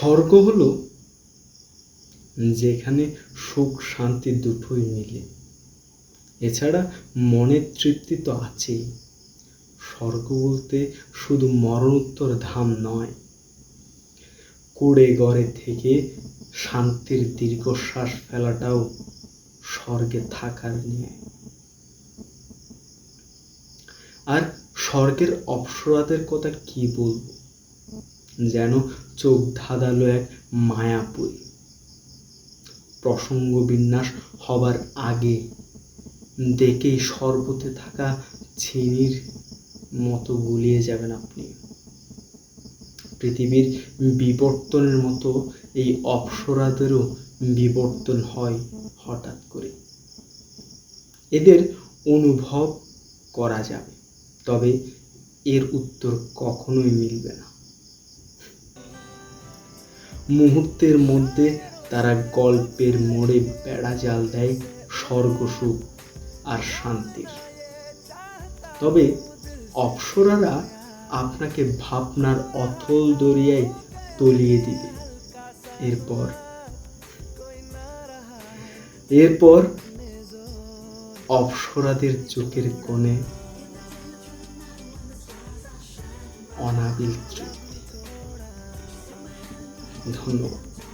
স্বর্গ হলো যেখানে সুখ, শান্তি দুটোই মিলে। এছাড়া মনের তৃপ্তি তো আছেই। স্বর্গ বলতে শুধু মরণোত্তর ধাম নয়। কুড়ে গড়ে থেকে শান্তির দীর্ঘশ্বাস ফেলাটাও স্বর্গে থাকার নিয়ে আর স্বর্গের অপসরাদের কথা কি বলব? যেন চোখ ধাঁধালো এক মায়াপুরী। প্রসঙ্গ বিন্যাস হবার আগে দেখেই শরবতে থাকা চিনির মতো গুলিয়ে যাবেন আপনি। পৃথিবীর বিবর্তনের মতো এই অপ্সরাদেরও বিবর্তন হয় হঠাৎ করে। এদের অনুভব করা যাবে, তবে এর উত্তর কখনোই মিলবে না। মুহূর্তের মধ্যে তারা গল্পের মোড়ে বেড়া জাল দেয় স্বর্গসুখ আর শান্তির। তবে অপ্সরারা আপনাকে ভাবনার অথল দরিয়ায় তলিয়ে দিবে। এরপর? এরপর অপ্সরাদের চোখের কোণে অনাবিল তৃপ্তি। 你看看。